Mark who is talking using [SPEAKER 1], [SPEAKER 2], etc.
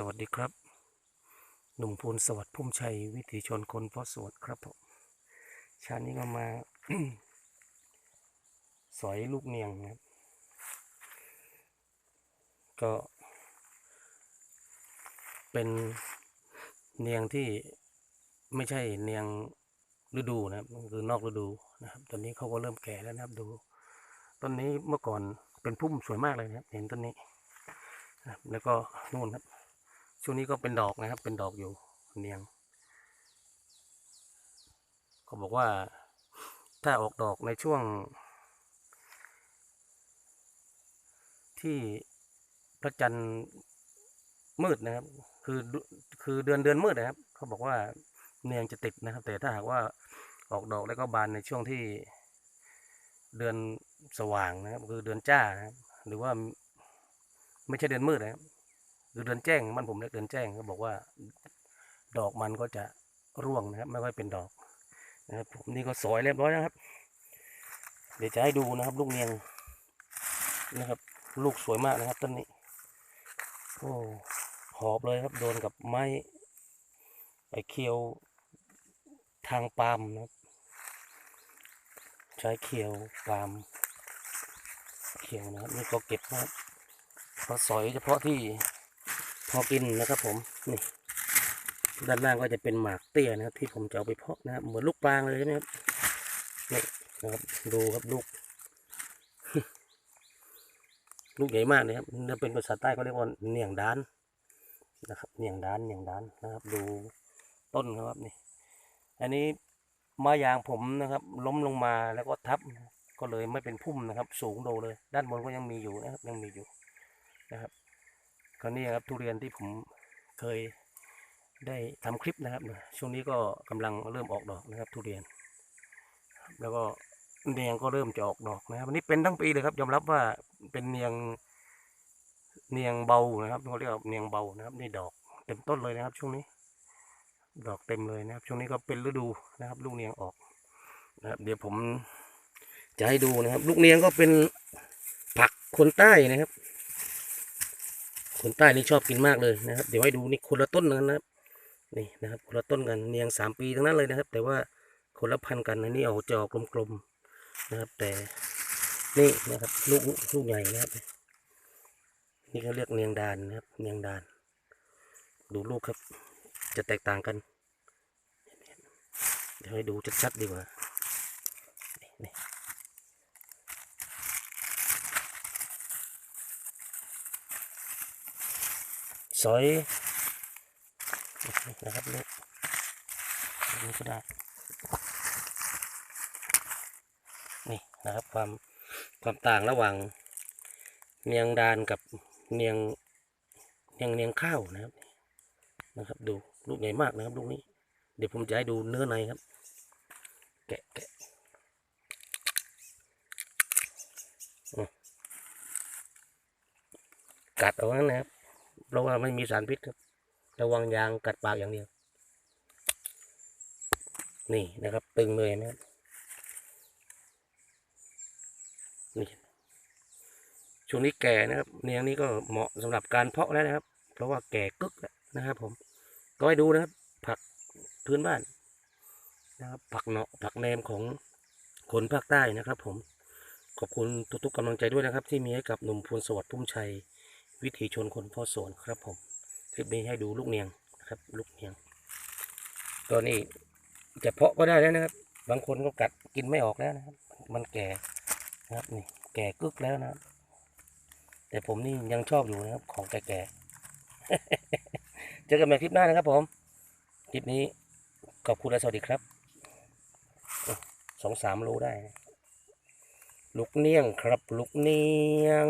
[SPEAKER 1] สวัสดีครับ หนุ่มพูนสวัสดิ์พุ่มชัย วิถีชนคนเพาะสวนครับผมชาตินี้ก็มา สอยลูกเนียงนะครับก็ เป็นเนียงที่ไม่ใช่เนียงฤดูนะครับคือนอกฤดูนะครับ ตอนนี้เขาก็เริ่มแก่แล้วนะครับดู ต้นนี้เมื่อก่อนเป็นพุ่มสวยมากเลยนะครับ เห็นต้นนี้นะแล้วก็นู่นครับ ช่วงนี้ก็เป็นดอกนะครับ เป็นดอกอยู่เนียงเขาบอกว่า ถ้าออกดอกในช่วง ที่พระจันทร์มืดนะครับ คือคือเดือนเดือนมืดนะครับ เขาบอกว่าเนียงจะติดนะครับ แต่ถ้าหากว่าออกดอกแล้วก็บานในช่วงที่เดือนสว่างนะครับ คือเดือนจ้านะครับหรือว่าไม่ใช่เดือนมืดนะครับ คือเดือนแจ้งมันผมเรียกเดือนแจ้งเขาบอกว่า ดอกมันก็จะร่วงนะครับ ไม่ค่อยเป็นดอกนะครับ ผมนี่ก็สอยเรียบร้อยนะครับ เดี๋ยวจะให้ดูนะครับ ลูกเนียงนะครับ ลูกสวยมากนะครับต้นนี้โอ้หอบเลยครับ โดนกับไม้ไอเคียวทางปาล์มนะครับ ใช้เคียวปาล์มเคียวนะครับนี่ก็เก็บนะครับพอสอยเฉพาะที่ พอกินนะครับผมนี่ด้านล่างก็จะเป็นหมากเตี้ยนะครับ ที่ผมจะเอาไปเพาะนะครับเหมือนลูกปลางเลยใช่ไหมครับนี่นะครับดูครับลูก ลูกใหญ่มากนะครับถ้าเป็นภาษาใต้เขาเรียกว่าเนียงดานนะครับเนียงดานเนียงดานนะครับ ดูต้นครับนี่ อันนี้ไม้ยางผมนะครับ ล้มลงมาแล้วก็ทับก็เลยไม่เป็นพุ่มนะครับ สูงโดเลย ด้านบนก็ยังมีอยู่นะครับ ยังมีอยู่นะครับ คราวนี้ครับทุเรียนที่ผมเคยได้ทำคลิปนะครับ ช่วงนี้ก็กำลังเริ่มออกดอกนะครับ ทุเรียน แล้วก็เนียงก็เริ่มจะออกดอกนะครับอันนี้เป็นทั้งปีเลยครับ ยอมรับว่าเป็นเนียงเนียงเบานะครับเขาเรียกว่าเนียงเบานะครับ นี่ดอกเต็มต้นเลยนะครับ ช่วงนี้ ดอกเต็มเลยนะครับ ช่วงนี้ก็เป็นฤดูนะครับ ลูกเนียงออกนะครับ เดี๋ยวผมจะให้ดูนะครับ ลูกเนียงก็เป็นผักคนใต้นะครับ คนใต้นี่ชอบกินมากเลยนะครับ เดี๋ยวให้ดูนี่คนละต้นกันนะครับนี่นะครับคนละต้นกันเนียงสามปีทั้งนั้นเลยนะครับ แต่ว่าคนละพันกันอันนี้ออกจะออกกลมๆนะครับ แต่นี่นะครับลูกลูกใหญ่นะครับ นี่เขาเรียกเนียงดานนะครับ เนียงดาน ดูลูกครับ จะแตกต่างกัน เดี๋ยวให้ดูชัดๆดีกว่านี่ สอยนะครับลูกนี่ก็ได้นี่นะครับความความต่างระหว่างเนียงดานกับเนียงเนียงเนียงข้าวนะครับนะครับดูลูกใหญ่มากนะครับลูกนี้ เดี๋ยวผมจะให้ดูเนื้อในครับ แกะแกะกัดเอางั้นนะครับ เพราะว่าไม่มีสารพิษครับ ระวังยางกัดปากอย่างเดียว นี่นะครับ ตึงเลยนะครับนี่ช่วงนี้แก่นะครับเนียงนี้ก็เหมาะสำหรับการเพาะแล้วนะครับ เพราะว่าแก่กึกแล้วนะครับ ผม ก็ให้ดูนะครับ ผักพื้นบ้านนะครับ ผักเนาะผักแนมของคนภาคใต้นะครับ ผมขอบคุณทุกๆกำลังใจด้วยนะครับ ที่มีให้กับหนุ่มพลสวัสดิ์พุ่มชัย วิถีชนคนพ่อสวนครับผม คลิปนี้ให้ดูลูกเนียงนะครับลูกเนียง ตัวนี้จะเพาะก็ได้แล้วนะครับ บางคนก็กัดกินไม่ออกแล้วนะครับ มันแก่นะครับนี่แก่กึกแล้วนะครับแต่ผมนี่ยังชอบอยู่นะครับ ของแก่ๆเจอกันใหม่คลิปหน้านะครับผม คลิปนี้ขอบคุณและสวัสดีครับสองสามโลได้ลูกเนียงครับลูกเนียง